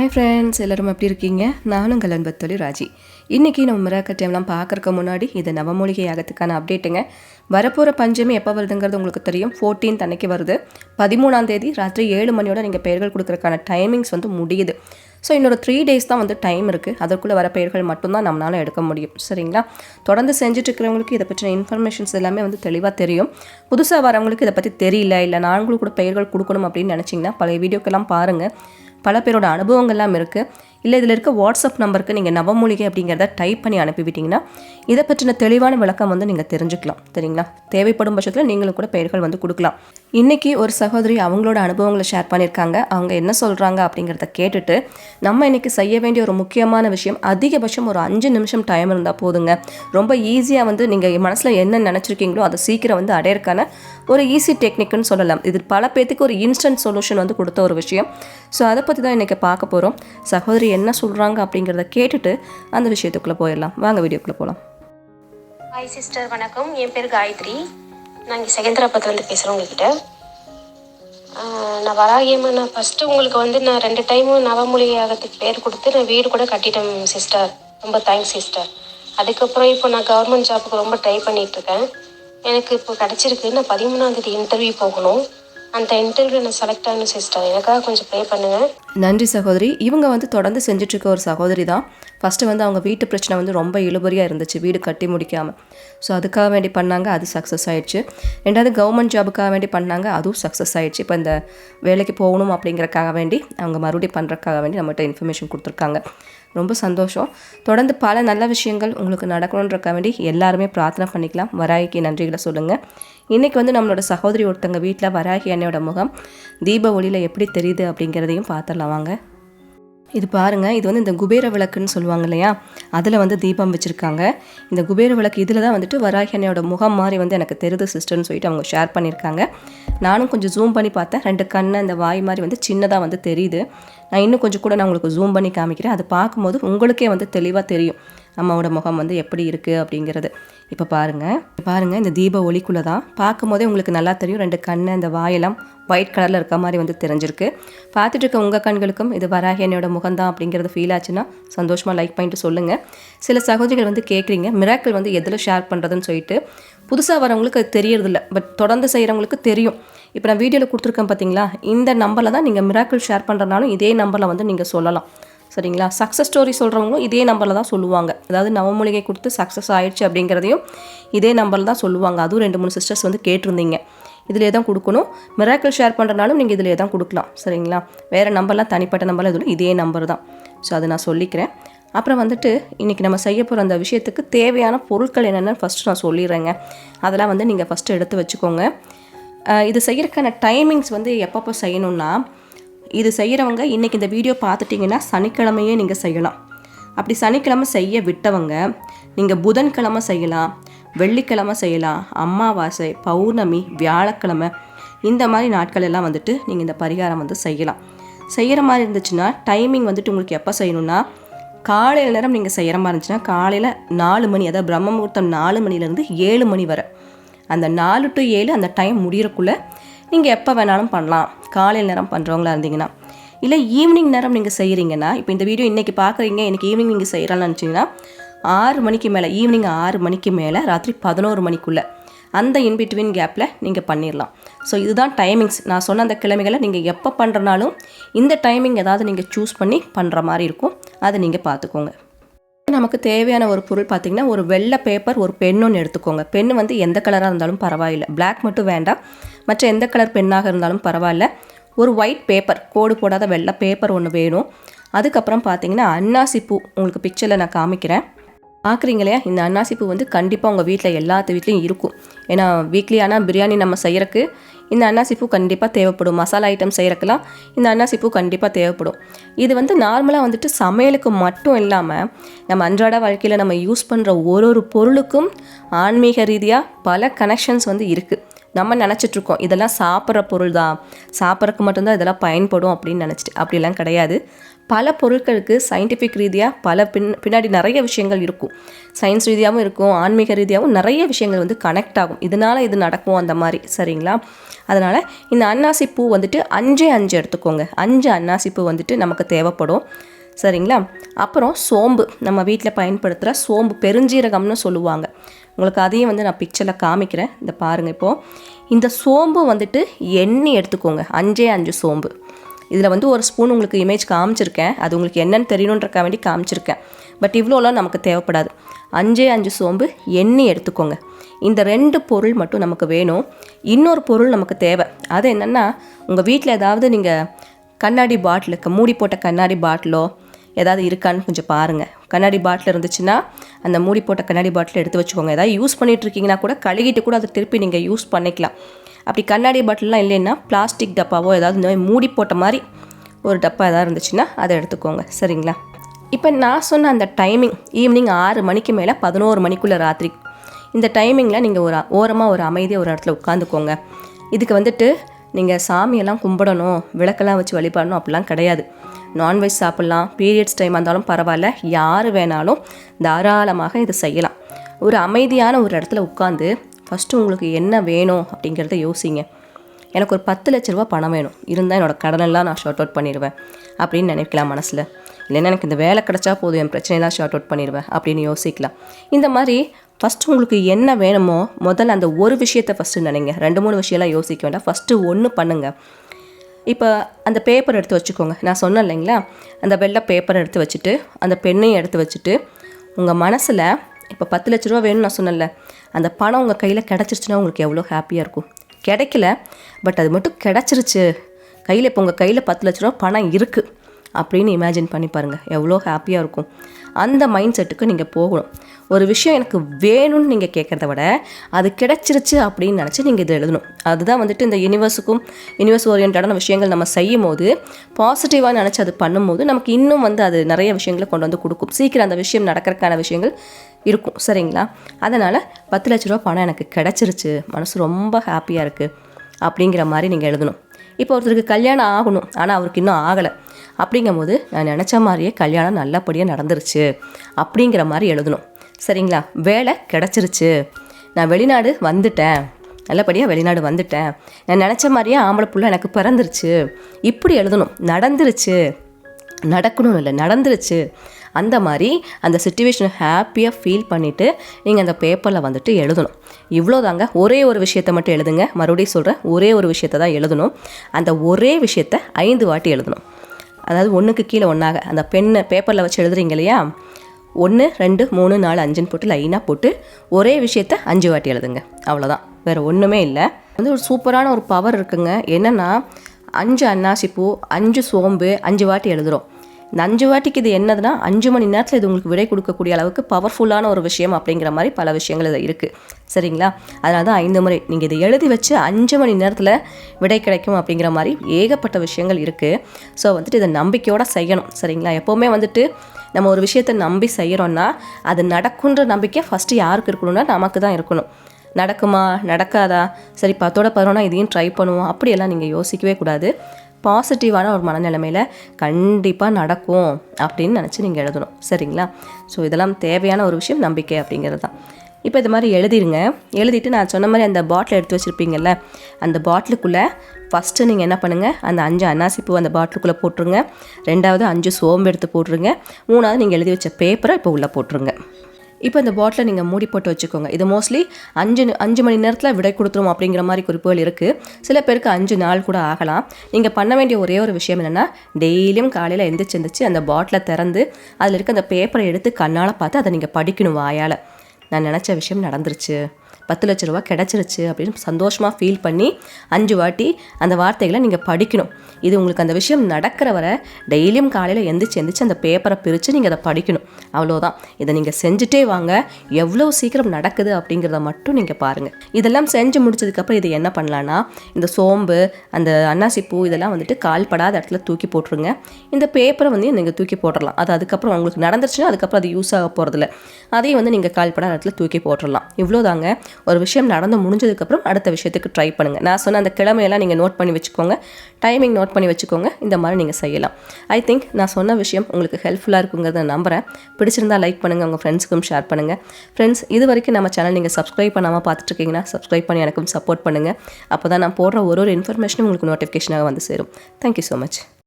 Hi friends எல்லாரும் எப்படி இருக்கீங்க? நானும் கலன் பத்தொலி ராஜி. இன்றைக்கி நம்ம மிராக்கல் டைம்லாம் பார்க்குறக்கு முன்னாடி இது நவமூலிகை யாகத்துக்கான அப்டேட்டுங்க வரப்போகிற பஞ்சமி எப்போ வருதுங்கிறது உங்களுக்கு தெரியும். 14th அன்னைக்கு வருது. பதிமூணாம் தேதி ராத்திரி ஏழு மணியோட நீங்கள் பெயர்கள் கொடுக்குறக்கான டைமிங்ஸ் வந்து முடியுது. ஸோ இன்னொரு த்ரீ டேஸ் தான் வந்து டைம் இருக்குது அதற்குள்ளே வர பெயர்கள் மட்டும்தான் நம்மளால் எடுக்க முடியும். சரிங்களா? தொடர்ந்து செஞ்சுட்ருக்கிறவங்களுக்கு இதை பற்றின இன்ஃபர்மேஷன்ஸ் எல்லாமே வந்து தெளிவாக தெரியும். புதுசாக வரவங்களுக்கு இதை பற்றி தெரியல இல்லை நாங்களும் கூட பெயர்கள் கொடுக்கணும் அப்படின்னு நினச்சிங்கன்னா பழைய வீடியோக்கெல்லாம் பாருங்கள் பல பேரோட அனுபவங்கள்லாம் இருக்குது இல்லை இதில் இருக்க வாட்ஸ்அப் நம்பருக்கு நீங்கள் நவமூலிகை அப்படிங்கிறத டைப் பண்ணி அனுப்பிவிட்டிங்கன்னா இதை பற்றின தெளிவான விளக்கம் வந்து நீங்கள் தெரிஞ்சுக்கலாம் சரிங்களா? தேவைப்படும் பட்சத்தில் நீங்களும் கூட பெயர்கள் வந்து கொடுக்கலாம். இன்றைக்கி ஒரு சகோதரி அவங்களோட அனுபவங்களை ஷேர் பண்ணியிருக்காங்க. அவங்க என்ன சொல்கிறாங்க அப்படிங்கிறத கேட்டுட்டு நம்ம இன்றைக்கி செய்ய வேண்டிய ஒரு முக்கியமான விஷயம் அதிகபட்சம் ஒரு அஞ்சு நிமிஷம் டைம் இருந்தால் போதுங்க. ரொம்ப ஈஸியாக வந்து நீங்கள் மனசில் என்ன நினச்சிருக்கீங்களோ அதை சீக்கிரம் வந்து அடையறக்கான ஒரு ஈஸி டெக்னிக்னு சொல்லலாம். இது பல பேத்துக்கு ஒரு இன்ஸ்டன்ட் சொல்யூஷன் வந்து கொடுத்த ஒரு விஷயம். ஸோ அதை பற்றி தான் இன்றைக்கி பார்க்க போகிறோம் சகோதரி என்ன சொல்கிறாங்க அப்படிங்கிறத கேட்டுட்டு அந்த விஷயத்துக்குள்ளே போயிடலாம். வாங்க வீடியோக்குள்ளே போகலாம் ஹாய் சிஸ்டர் வணக்கம். என் பேர் காயத்ரி. நான் இங்கே செகந்திராபாத்லேருந்து பேசுகிறேன் உங்ககிட்ட. நான் வராகியம்மா நான் ஃபஸ்ட்டு உங்களுக்கு வந்து நான் ரெண்டு டைமும் நவமொழியாகத்துக்கு பேர் கொடுத்து நான் வீடு கூட கட்டிட்டேன் சிஸ்டர் ரொம்ப தேங்க்ஸ் சிஸ்டர் அதுக்கப்புறம் இப்போ நான் கவர்மெண்ட் ஜாப்புக்கு ரொம்ப ட்ரை பண்ணிகிட்ருக்கேன் எனக்கு இப்போ கிடச்சிருக்கு. நான் பதிமூணாம் தேதி இன்டர்வியூ போகணும். அந்த இன்டர்வியூ நான் செலக்ட் ஆகணும் சிஸ்டர் எனக்காக கொஞ்சம் ப்ரே பண்ணுங்கள் நன்றி சகோதரி. இவங்க வந்து தொடர்ந்து செஞ்சுட்டு இருக்க ஒரு சகோதரி தான். ஃபஸ்ட்டு வந்து அவங்க வீட்டு பிரச்சனை வந்து ரொம்ப இழுபறியாக இருந்துச்சு வீடு கட்டி முடிக்காமல் ஸோ அதுக்காக வேண்டி பண்ணாங்க அது சக்ஸஸ் ஆயிடுச்சு. ரெண்டாவது கவர்மெண்ட் ஜாபுக்காக வேண்டி பண்ணாங்க அதுவும் சக்ஸஸ் ஆயிடுச்சு. இப்போ இந்த வேலைக்கு போகணும் அப்படிங்கறக்காக வேண்டி அவங்க மறுபடியும் பண்ணுறக்காக வேண்டி நம்மகிட்ட இன்ஃபர்மேஷன் கொடுத்துருக்காங்க. ரொம்ப சந்தோஷம். தொடர்ந்து பல நல்ல விஷயங்கள் உங்களுக்கு நடக்கணுன்றக்க வேண்டி எல்லாருமே பிரார்த்தனை பண்ணிக்கலாம். வராகிக்கு நன்றிகளை சொல்லுங்கள் இன்றைக்கி வந்து நம்மளோட சகோதரி ஒருத்தங்க வீட்டில் வராகி அன்னையோட முகம் தீப ஒளியில் எப்படி தெரியுது அப்படிங்கிறதையும் பார்த்துடலாம். வாங்க. இது பாருங்கள் இது வந்து இந்த குபேர விளக்குன்னு சொல்லுவாங்க இல்லையா? அதில் வந்து தீபம் வச்சுருக்காங்க. இந்த குபேர விளக்கு இதில் தான் வந்துட்டு வராகியனையோட முகம் மாதிரி வந்து எனக்கு தெரிது சிஸ்டர்னு சொல்லிட்டு அவங்க ஷேர் பண்ணியிருக்காங்க நானும் கொஞ்சம் ஜூம் பண்ணி பார்த்தேன். ரெண்டு கண்ணு அந்த வாய் மாதிரி வந்து சின்னதாக வந்து தெரியுது. நான் இன்னும் கொஞ்சம் கூட நான் உங்களுக்கு ஜூம் பண்ணி காமிக்கிறேன். அது பார்க்கும்போது உங்களுக்கே வந்து தெளிவாக தெரியும். அம்மாவோட முகம் வந்து எப்படி இருக்குது அப்படிங்கிறது. இப்போ பாருங்கள் பாருங்கள் இந்த தீப ஒளிக்குள்ளே தான் பார்க்கும் போதே உங்களுக்கு நல்லா தெரியும். ரெண்டு கண்ணு இந்த வாயெல்லாம் ஒயிட் கலரில் இருக்க மாதிரி வந்து தெரிஞ்சிருக்கு. பார்த்துட்டு இருக்க உங்கள் கண்களுக்கும் இது வராகி என்னோட முகம் தான் அப்படிங்கிறது ஃபீல் ஆச்சுன்னா சந்தோஷமாக லைக் பண்ணிட்டு சொல்லுங்கள் சில சகோதரிகள் வந்து கேட்குறீங்க மிராக்கள் வந்து எதில் ஷேர் பண்ணுறதுன்னு சொல்லிட்டு. புதுசாக வரவங்களுக்கு அது தெரியறதில்ல பட் தொடர்ந்து செய்கிறவங்களுக்கு தெரியும். இப்போ நான் வீடியோவில் கொடுத்துருக்கேன் பார்த்தீங்களா இந்த நம்பரில் தான் நீங்கள் மிராக்கிள் ஷேர் பண்ணுறனாலும் இதே நம்பரில் வந்து நீங்கள் சொல்லலாம். சரிங்களா? சக்ஸஸ் ஸ்டோரி சொல்கிறவங்களும் இதே நம்பரில் தான் சொல்லுவாங்க. அதாவது நவமூலிகை கொடுத்து சக்ஸஸ் ஆயிடுச்சு அப்படிங்கிறதையும் இதே நம்பரில் தான் சொல்லுவாங்க. அதுவும் ரெண்டு மூணு சிஸ்டர்ஸ் வந்து கேட்டிருந்தீங்க. இதிலே தான் கொடுக்கணும். மிராக்கிள் ஷேர் பண்ணுறனாலும் நீங்கள் இதிலே தான் கொடுக்கலாம். சரிங்களா? வேறு நம்பர்லாம் தனிப்பட்ட நம்பர்லாம் எதுவும் இதே நம்பர் தான். ஸோ அதை நான் சொல்லிக்கிறேன். அப்புறம் வந்துட்டு இன்றைக்கி நம்ம செய்ய போகிற அந்த விஷயத்துக்கு தேவையான பொருட்கள் என்னென்னு ஃபஸ்ட்டு நான் சொல்லிடுறேங்க. அதெல்லாம் வந்து நீங்கள் ஃபஸ்ட்டு எடுத்து வச்சுக்கோங்க. இது செய்யறதுக்கான டைமிங்ஸ் வந்து எப்பப்போ செய்யணும்னா இது செய்கிறவங்க இன்றைக்கி இந்த வீடியோ பார்த்துட்டிங்கன்னா சனிக்கிழமையே நீங்கள் செய்யலாம். அப்படி சனிக்கிழமை செய்ய விட்டவங்க நீங்கள் புதன்கிழமை செய்யலாம் வெள்ளிக்கிழமை செய்யலாம் அமாவாசை பௌர்ணமி வியாழக்கிழமை இந்த மாதிரி நாட்கள் எல்லாம் வந்துட்டு நீங்கள் இந்த பரிகாரம் வந்து செய்யலாம். செய்கிற மாதிரி இருந்துச்சுன்னா டைமிங் வந்துட்டு உங்களுக்கு எப்போ செய்யணும்னா காலையில் நேரம் நீங்கள் செய்கிற மாதிரி இருந்துச்சுன்னா காலையில் நாலு மணி அதாவது பிரம்ம முகூர்த்தம் நாலு மணிலேருந்து ஏழு மணி வரை. அந்த நாலு டு ஏழு அந்த டைம் முடிகிறக்குள்ளே நீங்கள் எப்போ வேணாலும் பண்ணலாம். காலையில் நேரம் பண்ணுறவங்களா இருந்தீங்கன்னா. இல்லை ஈவினிங் நேரம் நீங்கள் செய்கிறீங்கன்னா இப்போ இந்த வீடியோ இன்றைக்கி பார்க்குறீங்க எனக்கு ஈவினிங் நீங்கள் செய்கிறான்னு நினச்சிங்கன்னா ஆறு மணிக்கு மேலே ஈவினிங் ஆறு மணிக்கு மேலே ராத்திரி பதினோரு மணிக்குள்ளே அந்த இன்பிட்வீன் கேப்பில் நீங்கள் பண்ணிடலாம் ஸோ இதுதான் டைமிங்ஸ் நான் சொன்ன அந்த கிழமைகளை நீங்கள் எப்போ பண்ணுறனாலும் இந்த டைமிங் ஏதாவது நீங்கள் சூஸ் பண்ணி பண்ணுற மாதிரி இருக்கும். அதை நீங்கள் பார்த்துக்கோங்க நமக்கு தேவையான ஒரு பொருள் பார்த்தீங்கன்னா ஒரு வெள்ளை பேப்பர் ஒரு பென் ஒன்று எடுத்துக்கோங்க. பென் வந்து எந்த கலராக இருந்தாலும் பரவாயில்லை. பிளாக் மட்டும் வேண்டாம். மற்ற எந்த கலர் பெண்ணாக இருந்தாலும் பரவாயில்ல. ஒரு ஒயிட் பேப்பர் கோடு போடாத வெள்ளை பேப்பர் ஒன்று வேணும். அதுக்கப்புறம் பார்த்தீங்கன்னா அன்னாசி பூ உங்களுக்கு பிக்சரில் நான் காமிக்கிறேன். பார்க்குறீங்க இல்லையா இந்த அன்னாசி பூ வந்து கண்டிப்பாக உங்கள் வீட்டில் எல்லாத்து வீட்லேயும் இருக்கும். ஏன்னா வீக்லி ஆனால் பிரியாணி நம்ம செய்கிறக்கு இந்த அன்னாசி பூ கண்டிப்பாக தேவைப்படும். மசாலா ஐட்டம் செய்கிறக்கெல்லாம் இந்த அன்னாசி பூ கண்டிப்பாக தேவைப்படும். இது வந்து நார்மலாக வந்துட்டு சமையலுக்கு மட்டும் இல்லாமல் நம்ம அன்றாட வாழ்க்கையில் நம்ம யூஸ் பண்ணுற ஒரு ஒரு பொருளுக்கும் ஆன்மீக ரீதியாக பல கனெக்ஷன்ஸ் வந்து இருக்குது நம்ம நினச்சிட்ருக்கோம். இதெல்லாம் சாப்பிட்ற பொருள் தான் சாப்பிட்றதுக்கு மட்டும்தான் இதெல்லாம் பயன்படும் அப்படின்னு நினச்சிட்டு. அப்படிலாம் கிடையாது. பல பொருட்களுக்கு சயின்டிஃபிக் ரீதியாக பல பின் பின்னாடி நிறைய விஷயங்கள் இருக்கும். சயின்ஸ் ரீதியாகவும் இருக்கும் ஆன்மீக ரீதியாகவும் நிறைய விஷயங்கள் வந்து கனெக்ட் ஆகும். இதனால் இது நடக்கும் அந்த மாதிரி சரிங்களா? அதனால் இந்த அன்னாசி பூ வந்துட்டு அஞ்சே அஞ்சு எடுத்துக்கோங்க. அஞ்சு அன்னாசி பூ வந்துட்டு நமக்கு தேவைப்படும். சரிங்களா? அப்புறம் சோம்பு. நம்ம வீட்டில் பயன்படுத்துகிற சோம்பு பெருஞ்சீரகம்னு சொல்லுவாங்க. உங்களுக்கு அதையும் வந்து நான் பிக்சரில் காமிக்கிறேன். இந்த பாருங்கள் இப்போது இந்த சோம்பு வந்துட்டு எண்ணெய் எடுத்துக்கோங்க. அஞ்சே அஞ்சு சோம்பு. இதில் வந்து ஒரு ஸ்பூன் உங்களுக்கு இமேஜ் காமிச்சிருக்கேன். அது உங்களுக்கு என்னென்னு தெரியணுன்றக்க வேண்டி காமிச்சிருக்கேன். பட் இவ்வளோலாம் நமக்கு தேவைப்படாது. அஞ்சே அஞ்சு சோம்பு எண்ணெய் எடுத்துக்கோங்க. இந்த ரெண்டு பொருள் மட்டும் நமக்கு வேணும். இன்னொரு பொருள் நமக்கு தேவை. அது என்னென்னா உங்கள் வீட்டில் ஏதாவது நீங்கள் கண்ணாடி பாட்டிலுக்கு மூடி போட்ட கண்ணாடி பாட்டிலோ ஏதாவது இருக்கான்னு கொஞ்சம் பாருங்கள் கண்ணாடி பாட்டில் இருந்துச்சுன்னா அந்த மூடி போட்ட கண்ணாடி பாட்டில் எடுத்து வச்சுக்கோங்க. ஏதாவது யூஸ் பண்ணிட்டு இருக்கீங்கன்னா கூட கழுகிட்டு கூட அதை திருப்பி நீங்கள் யூஸ் பண்ணிக்கலாம். அப்படி கண்ணாடி பாட்டிலெலாம் இல்லைன்னா பிளாஸ்டிக் டப்பாவோ ஏதாவது இந்த மாதிரி மூடி போட்ட மாதிரி ஒரு டப்பா ஏதாவது இருந்துச்சுன்னா அதை எடுத்துக்கோங்க. சரிங்களா? இப்போ நான் சொன்ன அந்த டைமிங் ஈவினிங் ஆறு மணிக்கு மேலே பதினோரு மணிக்குள்ளே ராத்திரி. இந்த டைமிங்கில் நீங்கள் ஒரு ஓரமாக ஒரு அமைதியாக ஒரு இடத்துல உட்காந்துக்கோங்க. இதுக்கு வந்துட்டு நீங்கள் சாமியெல்லாம் கும்பிடணும் விளக்கெல்லாம் வச்சு வழிபடணும் அப்படிலாம் கிடையாது. நான்வெஜ் சாப்பிட்லாம். பீரியட்ஸ் டைம் இருந்தாலும் பரவாயில்ல. யார் வேணாலும் தாராளமாக இதை செய்யலாம். ஒரு அமைதியான ஒரு இடத்துல உட்காந்து ஃபஸ்ட்டு உங்களுக்கு என்ன வேணும் அப்படிங்கிறத யோசிங்க. எனக்கு ஒரு பத்து லட்ச ரூபா பணம் வேணும். இருந்தால் என்னோடய கடனெல்லாம் நான் ஷார்ட் அவுட் பண்ணிடுவேன் அப்படின்னு நினைக்கலாம் மனசில். இல்லைன்னா எனக்கு இந்த வேலை கிடச்சா போதும் என் பிரச்சனையெல்லாம் ஷார்ட் அவுட் பண்ணிடுவேன் அப்படின்னு யோசிக்கலாம். இந்த மாதிரி ஃபஸ்ட்டு உங்களுக்கு என்ன வேணுமோ முதல்ல அந்த ஒரு விஷயத்தை ஃபஸ்ட்டு நினைங்க. ரெண்டு மூணு விஷயம்லாம் யோசிக்க வேண்டாம். ஃபஸ்ட்டு ஒன்று பண்ணுங்கள் இப்போ அந்த பேப்பர் எடுத்து வச்சுக்கோங்க. நான் சொன்னேன் இல்லைங்களா? அந்த வெள்ளை பேப்பர் எடுத்து வச்சுட்டு அந்த பெண்ணையும் எடுத்து வச்சுட்டு உங்கள் மனசில் இப்போ பத்து லட்ச ரூபா வேணும்னு நான் சொன்னேன்ல அந்த பணம் உங்கள் கையில் கிடச்சிருச்சுன்னா உங்களுக்கு எவ்வளோ ஹாப்பியாக இருக்கும்? கிடைக்கல பட் அது மட்டும் கிடச்சிருச்சு. கையில் இப்போ உங்கள் கையில் பத்து லட்ச ரூபா பணம் இருக்குது அப்படின்னு இமேஜின் பண்ணி பாருங்கள் எவ்வளோ ஹாப்பியாக இருக்கும். அந்த மைண்ட் செட்டுக்கு நீங்கள் போகணும். ஒரு விஷயம் எனக்கு வேணும்னு நீங்கள் கேட்குறத விட அது கிடைச்சிருச்சு அப்படின்னு நினச்சி நீங்கள் இதை எழுதணும். அதுதான் வந்துட்டு இந்த யூனிவர்ஸுக்கும் யூனிவர்ஸ் ஓரியன்டான விஷயங்கள் நம்ம செய்யும் போது பாசிட்டிவாக நினச்சி அது பண்ணும்போது நமக்கு இன்னும் வந்து அது நிறைய விஷயங்களை கொண்டு வந்து கொடுக்கும். சீக்கிரம் அந்த விஷயம் நடக்கிறதுக்கான விஷயங்கள் இருக்கும். சரிங்களா? அதனால் பத்து லட்ச ரூபா பணம் எனக்கு கிடச்சிருச்சு. மனசு ரொம்ப ஹாப்பியாக இருக்குது அப்படிங்கிற மாதிரி நீங்கள் எழுதணும். இப்போ ஒருத்தருக்கு கல்யாணம் ஆகணும் ஆனால் அவருக்கு இன்னும் ஆகலை. அப்படிங்கும்போது நான் நினச்ச மாதிரியே கல்யாணம் நல்லபடியாக நடந்துருச்சு அப்படிங்கிற மாதிரி எழுதணும். சரிங்களா? வேலை கிடச்சிருச்சு. நான் வெளிநாடு வந்துட்டேன். நல்லபடியாக வெளிநாடு வந்துட்டேன். நான் நினச்ச மாதிரியே ஆம்பளை புள்ள எனக்கு பிறந்துருச்சு. இப்படி எழுதணும். நடந்துருச்சு. நடக்கணும்னு இல்லை நடந்துருச்சு. அந்த மாதிரி அந்த சுச்சுவேஷனை ஹாப்பியாக ஃபீல் பண்ணிவிட்டு நீங்கள் அந்த பேப்பரில் வந்துட்டு எழுதணும். இவ்வளோதாங்க. ஒரே ஒரு விஷயத்தை மட்டும் எழுதுங்க. மறுபடியும் சொல்கிறேன் ஒரே ஒரு விஷயத்தை தான் எழுதணும். அந்த ஒரே விஷயத்தை ஐந்து வாட்டி எழுதணும். அதாவது ஒன்றுக்கு கீழே ஒன்றாக அந்த பெண்ணை பேப்பரில் வச்சு எழுதுறீங்க இல்லையா? ஒன்று ரெண்டு மூணு நாலு அஞ்சுன்னு போட்டு லைனாக போட்டு ஒரே விஷயத்த அஞ்சு வாட்டி எழுதுங்க. அவ்வளோதான். வேறு ஒன்றுமே இல்லை. வந்து ஒரு சூப்பரான ஒரு பவர் இருக்குங்க. என்னென்னா அஞ்சு அன்னாசி பூ அஞ்சு சோம்பு அஞ்சு வாட்டி எழுதுகிறோம் இந்த அஞ்சு வாட்டிக்கு இது என்னதுன்னா அஞ்சு மணி நேரத்தில் இது உங்களுக்கு விடை கொடுக்கக்கூடிய அளவுக்கு பவர்ஃபுல்லான ஒரு விஷயம் அப்படிங்கிற மாதிரி பல விஷயங்கள் இது இருக்குது சரிங்களா? அதனால தான் ஐந்து முறை நீங்கள் இதை எழுதி வச்சு அஞ்சு மணி நேரத்தில் விடை கிடைக்கும் அப்படிங்கிற மாதிரி ஏகப்பட்ட விஷயங்கள் இருக்குது ஸோ வந்துட்டு இதை நம்பிக்கையோடு செய்யணும். சரிங்களா? எப்போவுமே வந்துட்டு நம்ம ஒரு விஷயத்தை நம்பி செய்கிறோன்னா அது நடக்குன்ற நம்பிக்கை ஃபஸ்ட்டு யாருக்கு இருக்கணும்னா நமக்கு தான் இருக்கணும். நடக்குமா? நடக்காதா? சரி பத்தோட பதினொன்னா இதையும் ட்ரை பண்ணுவோம். அப்படியெல்லாம் நீங்கள் யோசிக்கவே கூடாது. பாசிட்டிவான ஒரு மனநிலைமையில் கண்டிப்பாக நடக்கும் அப்படின்னு நினச்சி நீங்கள் எழுதணும். சரிங்களா? ஸோ இதெல்லாம் தேவையான ஒரு விஷயம் நம்பிக்கை அப்படிங்கிறது தான். இப்போ இது மாதிரி எழுதிருங்க. எழுதிட்டு நான் சொன்ன மாதிரி அந்த பாட்டில் எடுத்து வச்சுருப்பீங்கல்ல அந்த பாட்டிலுக்குள்ளே ஃபஸ்ட்டு நீங்கள் என்ன பண்ணுங்கள் அந்த அஞ்சு அன்னாசி பூ அந்த பாட்டிலுக்குள்ளே போட்டுருங்க. ரெண்டாவது அஞ்சு சோம்பு எடுத்து போட்டுருங்க. மூணாவது நீங்கள் எழுதி வச்ச பேப்பரை இப்போ உள்ளே போட்டுருங்க. இப்போ இந்த பாட்டிலை நீங்கள் மூடி போட்டு வச்சுக்கோங்க. இது மோஸ்ட்லி அஞ்சு அஞ்சு மணி நேரத்தில் விடை கொடுத்துரும் அப்படிங்கிற மாதிரி குறிப்புகள் இருக்குது சில பேருக்கு அஞ்சு நாள் கூட ஆகலாம். நீங்கள் பண்ண வேண்டிய ஒரே ஒரு விஷயம் என்னென்னா டெய்லியும் காலையில் எந்திரிச்சு எந்திரிச்சு அந்த பாட்டிலை திறந்து அதில் இருக்க அந்த பேப்பரை எடுத்து கண்ணால் பார்த்து அதை நீங்கள் படிக்கணும் வாயால். நான் நினச்ச விஷயம் நடந்துருச்சு. பத்து லட்ச ரூபா கிடச்சிருச்சு அப்படின்னு சந்தோஷமாக ஃபீல் பண்ணி அஞ்சு வாட்டி அந்த வார்த்தைகளை நீங்கள் படிக்கணும். இது உங்களுக்கு அந்த விஷயம் நடக்கிற வரை டெய்லியும் காலையில் எந்திரிச்சு எந்திரிச்சு அந்த பேப்பரை பிரித்து நீங்கள் அதை படிக்கணும். அவ்வளோதான் இதை நீங்கள் செஞ்சுட்டே வாங்க. எவ்வளோ சீக்கிரம் நடக்குது அப்படிங்கிறத மட்டும் நீங்கள் பாருங்கள் இதெல்லாம் செஞ்சு முடிச்சதுக்கப்புறம் இது என்ன பண்ணலான்னா இந்த சோம்பு அந்த அன்னாசி பூ இதெல்லாம் வந்துட்டு கால்படாத இடத்துல தூக்கி போட்டுருங்க. இந்த பேப்பரை வந்து நீங்கள் தூக்கி போட்டுடலாம் அது அதுக்கப்புறம் உங்களுக்கு நடந்துருச்சுன்னா அதுக்கப்புறம் அது யூஸ் ஆக போகிறதில்ல அதையும் வந்து நீங்கள் கால்படாத இடத்துல தூக்கி போட்டுடலாம் இவ்வளோதாங்க ஒரு விஷயம் நடந்து முடிஞ்சதுக்கப்புறம் அடுத்த விஷயத்துக்கு ட்ரை பண்ணுங்கள் நான் சொன்ன அந்த கிழமையெல்லாம் நீங்கள் நோட் பண்ணி வச்சுக்கோங்க. டைமிங் நோட் பண்ணி வச்சுக்கோங்க. இந்த மாதிரி நீங்கள் செய்யலாம். ஐ திங்க் நான் சொன்ன விஷயம் உங்களுக்கு ஹெல்ப்ஃபுல்லாக இருக்குங்கிறத நம்புகிறேன் பிடிச்சிருந்தா லைக் பண்ணுங்கள் உங்கள் ஃப்ரெண்ட்ஸுக்கும் ஷேர் பண்ணுங்கள் ஃப்ரெண்ட்ஸ் இது வரைக்கும் நம்ம சேனல் நீங்கள் சப்ஸ்கிரைப் பண்ணாமல் பார்த்துட்ருக்கீங்கன்னா சப்ஸ்கிரைப் பண்ணி எனக்கும் சப்போர்ட் பண்ணுங்கள் அப்போ தான் நான் போடுற ஒரு ஒரு இன்ஃபர்மேஷனும் உங்களுக்கு நோட்டிஃபிகேஷனாக வந்து சேரும். Thank you so much